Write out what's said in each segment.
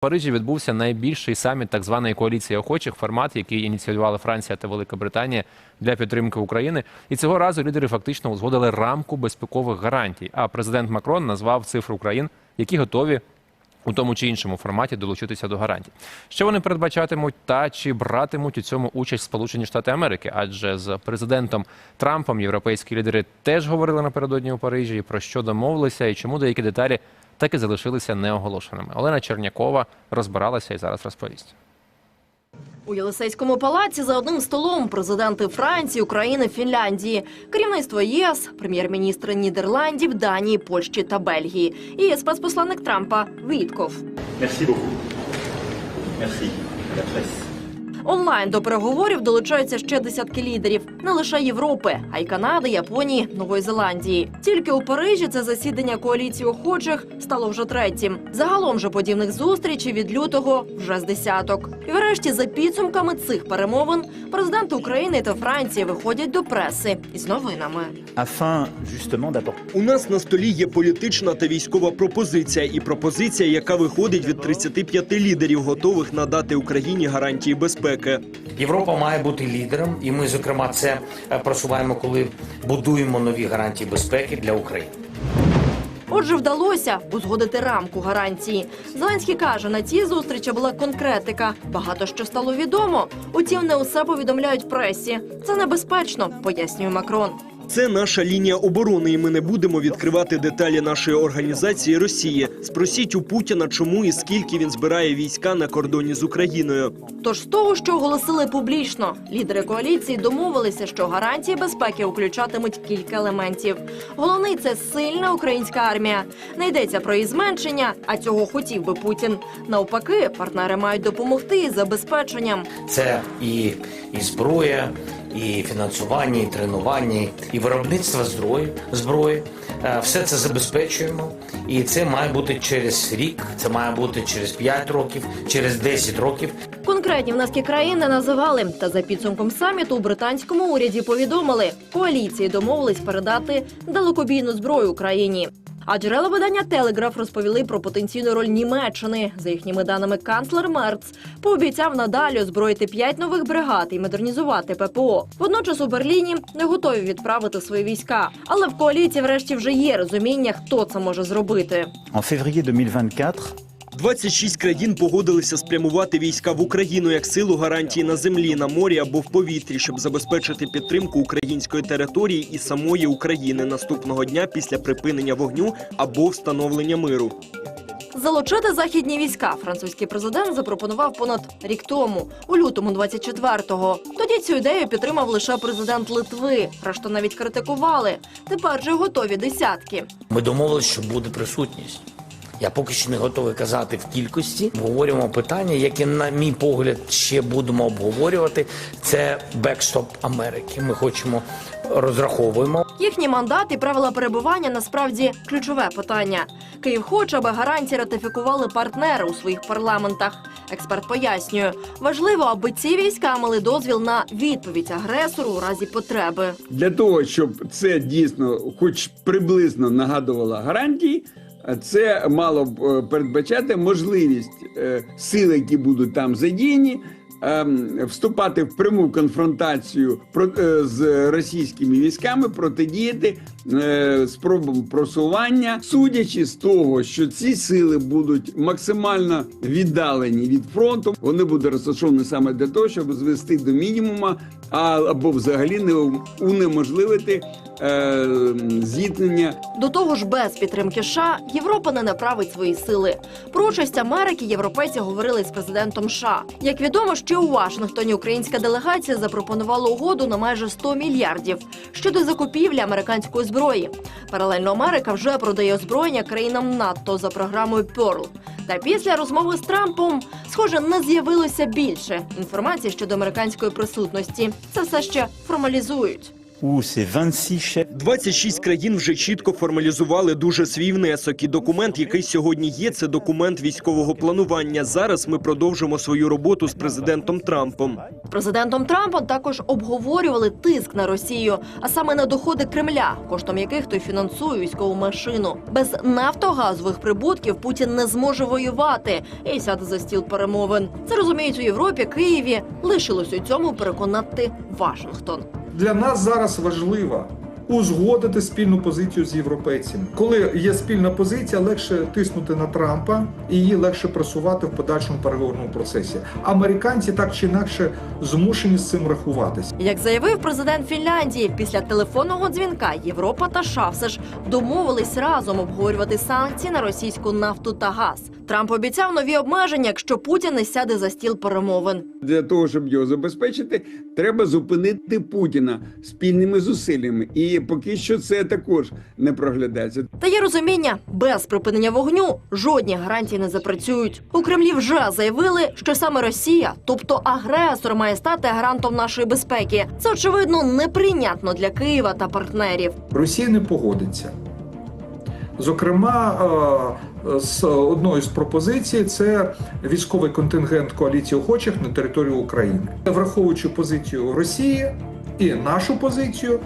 Парижі відбувся найбільший саміт так званої коаліції охочих, формат, який ініціювали Франція та Велика Британія для підтримки України. І цього разу лідери фактично узгодили рамку безпекових гарантій. А президент Макрон назвав цифру країн, які готові у тому чи іншому форматі долучитися до гарантій. Що вони передбачатимуть та чи братимуть у цьому участь Сполучені Штати Америки? Адже з президентом Трампом європейські лідери теж говорили напередодні у Парижі, про що домовилися, і чому деякі деталі так і залишилися неоголошеними. Олена Чернякова розбиралася і зараз розповість. У Єлисейському палаці за одним столом президенти Франції, України, Фінляндії, керівництво ЄС, прем'єр-міністри Нідерландів, Данії, Польщі та Бельгії і спецпосланник Трампа Вітков. Merci beaucoup. Онлайн до переговорів долучаються ще десятки лідерів не лише Європи, а й Канади, Японії, Нової Зеландії. Тільки у Парижі це засідання коаліції охочих стало вже третім. Загалом же подібних зустрічей від лютого вже з десяток. І врешті, за підсумками цих перемовин, президенти України та Франції виходять до преси із новинами. У нас на столі є політична та військова пропозиція, і пропозиція, яка виходить від 35 лідерів, готових надати Україні гарантії безпеки. Європа має бути лідером, і ми, зокрема, це е, просуваємо, коли будуємо нові гарантії безпеки для України. Отже, вдалося узгодити рамку гарантії. Зеленський каже, на цій зустрічі була конкретика. Багато що стало відомо. Утім, не усе повідомляють пресі. Це небезпечно, пояснює Макрон. Це наша лінія оборони, і ми не будемо відкривати деталі нашої організації Росії. Спросіть у Путіна, чому і скільки він збирає війська на кордоні з Україною. Тож з того, що оголосили публічно, лідери коаліції домовилися, що гарантії безпеки включатимуть кілька елементів. Головний це сильна українська армія. Не йдеться про її зменшення, а цього хотів би Путін. Навпаки, партнери мають допомогти із забезпеченням. Це і, і зброя, і фінансування, і тренування, і виробництво зброї. зброї. Е, Все це забезпечуємо, і це має бути через рік, це має бути через 5 років, через 10 років. Конкретні внески країн не називали. Та за підсумком саміту у британському уряді повідомили, коаліції домовились передати далекобійну зброю Україні. А джерела видання Телеграф розповіли про потенційну роль Німеччини. За їхніми даними, канцлер Мерц пообіцяв надалі озброїти п'ять нових бригад і модернізувати ППО. Водночас у Берліні не готові відправити свої війська. Але в коаліції, врешті, вже є розуміння, хто це може зробити. У феврі 2024 26 країн погодилися спрямувати війська в Україну як силу гарантії на землі, на морі або в повітрі, щоб забезпечити підтримку української території і самої України наступного дня після припинення вогню або встановлення миру. Залучити західні війська французький президент запропонував понад рік тому, у лютому 24-го. Тоді цю ідею підтримав лише президент Литви. Решту навіть критикували. Тепер же готові десятки. Ми домовилися, що буде присутність. Я поки що не готовий казати в кількості. Обговорюємо питання, які, на мій погляд, ще будемо обговорювати. Це бекстоп Америки. Ми хочемо розраховуємо. Їхній мандат і правила перебування насправді ключове питання. Київ хоче, аби гарантії ратифікували партнери у своїх парламентах. Експерт пояснює, важливо, аби ці війська мали дозвіл на відповідь агресору у разі потреби. Для того, щоб це дійсно, хоч приблизно нагадувало гарантії, це мало б е, передбачати можливість сили, сил, які будуть там задіяні, ем, вступати в пряму конфронтацію е, з російськими військами, протидіяти е, спробам просування, судячи з того, що ці сили будуть максимально віддалені від фронту, вони будуть розташовані саме для того, щоб звести до мінімума, а або взагалі не унеможливити е, зіткнення До того ж, без підтримки США Європа не направить свої сили. Про участь Америки європейці говорили з президентом США. Як відомо, ще у Вашингтоні українська делегація запропонувала угоду на майже 100 мільярдів щодо закупівлі американської зброї. Паралельно Америка вже продає озброєння країнам НАТО за програмою Pearl. Та після розмови з Трампом, схоже, не з'явилося більше інформації щодо американської присутності. Це все ще формалізують. Où ces 26 chefs 26 країн вже чітко формалізували дуже свій внесок. І документ, який сьогодні є, це документ військового планування. Зараз ми продовжимо свою роботу з президентом Трампом. Президентом Трампом також обговорювали тиск на Росію, а саме на доходи Кремля, коштом яких той фінансує військову машину. Без нафтогазових прибутків Путін не зможе воювати і сяде за стіл перемовин. Це розуміють у Європі, Києві. Лишилось у цьому переконати Вашингтон. Для нас зараз важливо узгодити спільну позицію з європейцями. Коли є спільна позиція, легше тиснути на Трампа і її легше просувати в подальшому переговорному процесі. Американці так чи інакше змушені з цим рахуватися. Як заявив президент Фінляндії, після телефонного дзвінка Європа та США все ж домовились разом обговорювати санкції на російську нафту та газ. Трамп обіцяв нові обмеження, якщо Путін не сяде за стіл перемовин. Для того, щоб його забезпечити, треба зупинити Путіна спільними зусиллями. І поки що це також не проглядається. Та є розуміння, без припинення вогню жодні гарантії не запрацюють. У Кремлі вже заявили, що саме Росія, тобто агресор, має стати гарантом нашої безпеки. Це очевидно неприйнятно для Києва та партнерів. Росія не погодиться. Зокрема, е, з одною з пропозицій це військовий контингент коаліції охочих на територію України, враховуючи позицію Росії і нашу позицію,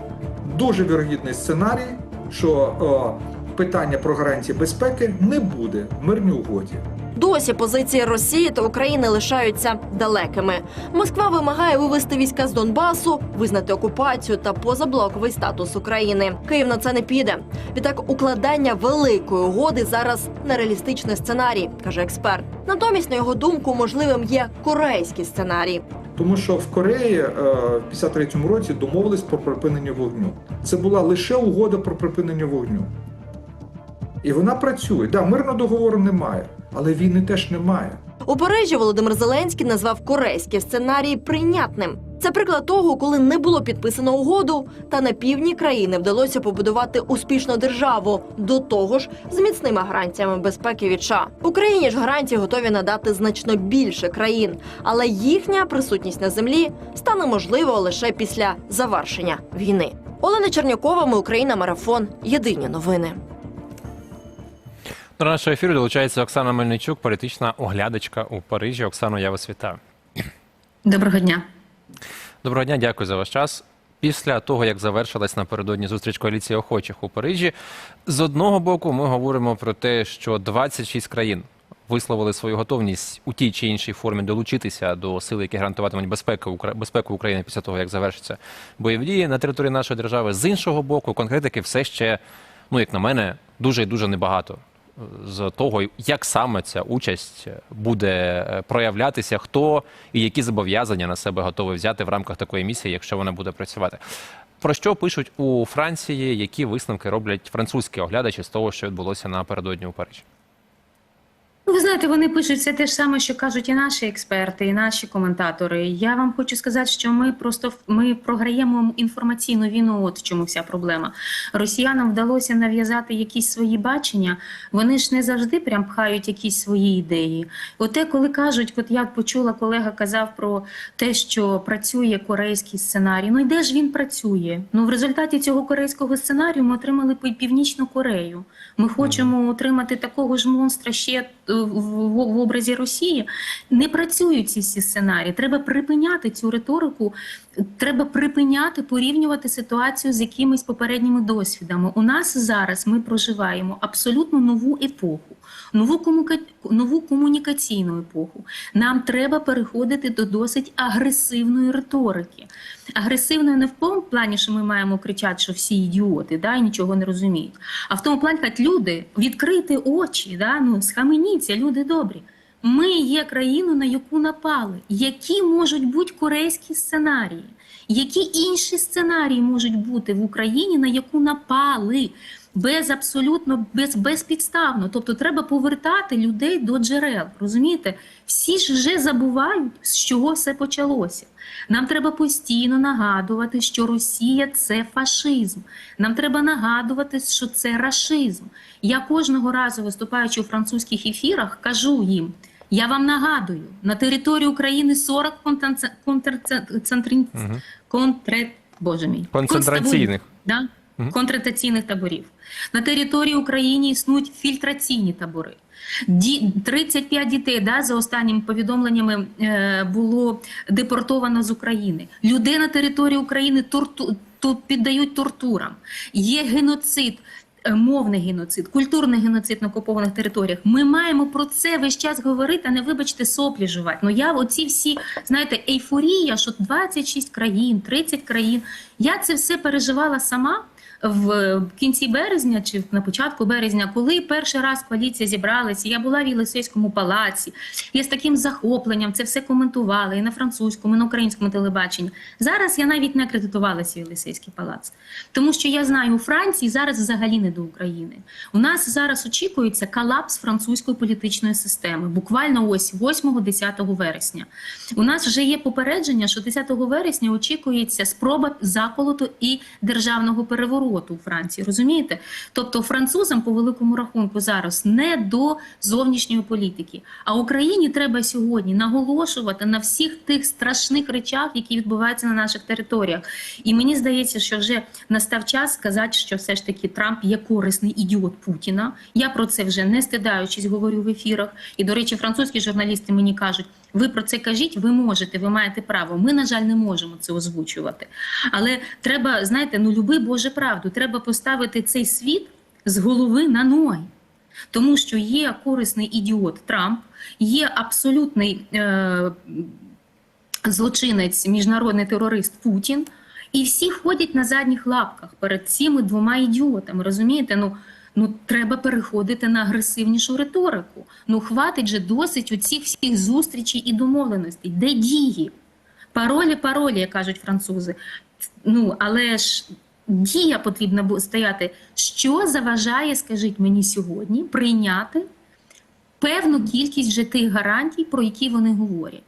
дуже вірогідний сценарій, що е, питання про гарантії безпеки не буде в мирній угоді. Досі позиції Росії та України лишаються далекими. Москва вимагає вивести війська з Донбасу, визнати окупацію та позаблоковий статус України. Київ на це не піде. Відтак, укладання великої угоди зараз нереалістичний сценарій, каже експерт. Натомість, на його думку, можливим є корейський сценарій. Тому що в Кореї е, в 53-му році домовились про припинення вогню. Це була лише угода про припинення вогню. І вона працює. Да, мирного договору немає, але війни теж немає. У Парижі Володимир Зеленський назвав корейський сценарій прийнятним. Це приклад того, коли не було підписано угоду, та на півдні країни вдалося побудувати успішну державу до того ж з міцними гарантіями безпеки від США. Україні ж гарантії готові надати значно більше країн, але їхня присутність на землі стане можливо лише після завершення війни. Олена Чернякова, ми Україна, марафон. Єдині новини. До нашого ефіру долучається Оксана Мельничук, політична оглядачка у Парижі. Оксано, я вас вітаю. Доброго дня. Доброго дня, дякую за ваш час. Після того, як завершилась напередодні зустріч коаліції охочих у Парижі, з одного боку ми говоримо про те, що 26 країн висловили свою готовність у тій чи іншій формі долучитися до сил, які гарантуватимуть безпеку, безпеку України після того, як завершаться бойові дії на території нашої держави. З іншого боку, конкретики все ще, ну як на мене, дуже і дуже небагато. З того, як саме ця участь буде е, проявлятися, хто і які зобов'язання на себе готовий взяти в рамках такої місії, якщо вона буде працювати. Про що пишуть у Франції, які висновки роблять французькі оглядачі з того, що відбулося напередодні у Парижі? Ви знаєте, вони пишуть все те ж саме, що кажуть і наші експерти, і наші коментатори. Я вам хочу сказати, що ми просто ми програємо інформаційну війну. От в чому вся проблема. Росіянам вдалося нав'язати якісь свої бачення. Вони ж не завжди прям пхають якісь свої ідеї. Оте, коли кажуть, от я почула, колега казав про те, що працює корейський сценарій. Ну і де ж він працює? Ну в результаті цього корейського сценарію ми отримали Пі- Північну Корею. Ми хочемо отримати такого ж монстра ще в, в, в образі Росії. Не працюють ці всі сценарії. Треба припиняти цю риторику. Треба припиняти порівнювати ситуацію з якимись попередніми досвідами. У нас зараз ми проживаємо абсолютно нову епоху, нову комука... нову комунікаційну епоху. Нам треба переходити до досить агресивної риторики. Агресивною не в тому плані, що ми маємо кричати, що всі ідіоти, да, і нічого не розуміють. А в тому плані, що люди, відкрити очі, да, ну, схаменіться, люди добрі. Ми є країною, на яку напали. Які можуть бути корейські сценарії? Які інші сценарії можуть бути в Україні, на яку напали? Без абсолютно без, безпідставно. Тобто треба повертати людей до джерел. Розумієте? Всі ж вже забувають, з чого все почалося. Нам треба постійно нагадувати, що Росія це фашизм. Нам треба нагадувати, що це рашизм. Я кожного разу, виступаючи у французьких ефірах, кажу їм. Я вам нагадую, на території України 40 контрцентрин... Боже мій. Концентраційних. Да? Таборів. На території України існують фільтраційні табори. Ді, 35 дітей да, за останніми повідомленнями е, було депортовано з України. Людей на території України торту, ту, піддають тортурам. Є геноцид. Е, Мовний геноцид, культурний геноцид на окупованих територіях. Ми маємо про це весь час говорити, а не вибачте соплі жувати. Ну я оці всі знаєте, ейфорія, що 26 країн, 30 країн. Я це все переживала сама в кінці березня чи на початку березня, коли перший раз коаліція зібралася, я була в Єлисейському палаці. Я з таким захопленням це все коментувала і на французькому, і на українському телебаченні. Зараз я навіть не акредитувалася в Єлисейський палац, тому що я знаю, у Франції зараз взагалі не до України. У нас зараз очікується колапс французької політичної системи, буквально ось 8-10 вересня. У нас вже є попередження, що 10 вересня очікується спроба заколоту і державного перевороту у Франції. Розумієте? Тобто французам по великому рахунку зараз не до зовнішньої політики. А Україні треба сьогодні наголошувати на всіх тих страшних речах, які відбуваються на наших територіях. І мені здається, що вже настав час сказати, що все ж таки Трамп є корисний ідіот Путіна. Я про це вже не стидаючись говорю в ефірах. І до речі, французькі журналісти мені кажуть. Ви про це кажіть, ви можете, ви маєте право. Ми, на жаль, не можемо це озвучувати. Але треба, знаєте, ну люби Боже правду. Треба поставити цей світ з голови на ноги. Тому що є корисний ідіот Трамп, є абсолютний е, злочинець, міжнародний терорист Путін, і всі ходять на задніх лапках перед цими двома ідіотами. Розумієте? Ну, ну треба переходити на агресивнішу риторику. Ну хватить же досить оцих всіх зустрічей і домовленостей. Де дії? Паролі, паролі, як кажуть французи. Ну, але ж дія потрібна стояти. Що заважає, скажіть мені сьогодні, прийняти певну кількість вже тих гарантій, про які вони говорять?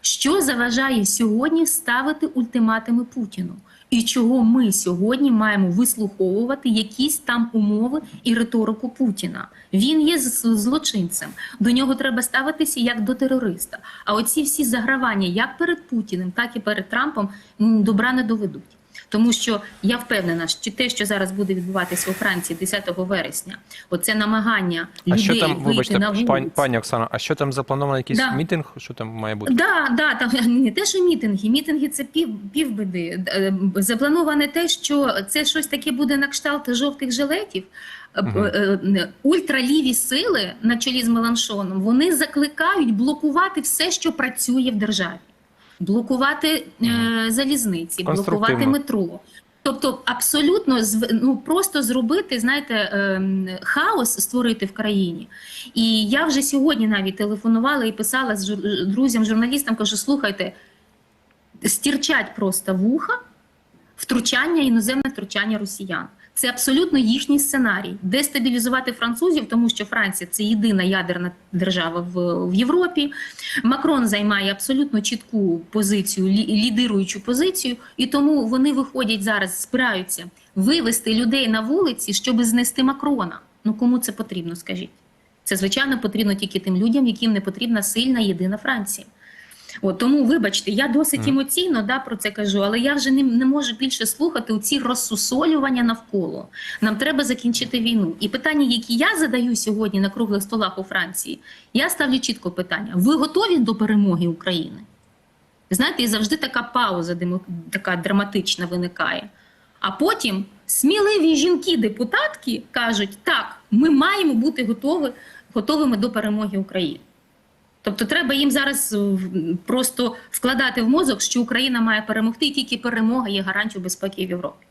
Що заважає сьогодні ставити ультиматуми Путіну? І чого ми сьогодні маємо вислуховувати якісь там умови і риторику Путіна? Він є злочинцем. До нього треба ставитися як до терориста. А оці всі загравання, як перед Путіним, так і перед Трампом, добра не доведуть. Тому що я впевнена, що те, що зараз буде відбуватися у Франції 10 вересня, оце намагання А людей що там, вийти вибачте, на вулицю. пані, пані Оксана, а що там заплановано якийсь Да. мітинг? Що там має бути? Да, да, там не те, що мітинги. Мітинги це пів, півбіди. Е, Заплановане те, що це щось таке буде на кшталт жовтих жилетів. Е, Ультраліві сили на чолі з Меланшоном вони закликають блокувати все, що працює в державі, блокувати е, залізниці, блокувати метро. Тобто абсолютно ну, просто зробити, знаєте, ем, хаос створити в країні. І я вже сьогодні навіть телефонувала і писала з друзям, журналістам, кажу, слухайте, стірчать просто вуха втручання, іноземне втручання росіян. Це абсолютно їхній сценарій. Дестабілізувати французів, тому що Франція це єдина ядерна держава в, в Європі. Макрон займає абсолютно чітку позицію, лі, лідируючу позицію, і тому вони виходять зараз, збираються вивести людей на вулиці, щоб знести Макрона. Ну кому це потрібно, скажіть? Це звичайно потрібно тільки тим людям, яким не потрібна сильна єдина Франція. От тому, вибачте, я досить емоційно да, про це кажу, але я вже не, не можу більше слухати ці розсусолювання навколо. Нам треба закінчити війну. І питання, які я задаю сьогодні на круглих столах у Франції, я ставлю чітко питання: ви готові до перемоги України? Знаєте, і завжди така пауза демо- така драматична виникає. А потім сміливі жінки-депутатки кажуть: так, ми маємо бути готові, готовими до перемоги України. Тобто треба їм зараз просто вкладати в мозок, що Україна має перемогти, і тільки перемога є гарантією безпеки в Європі.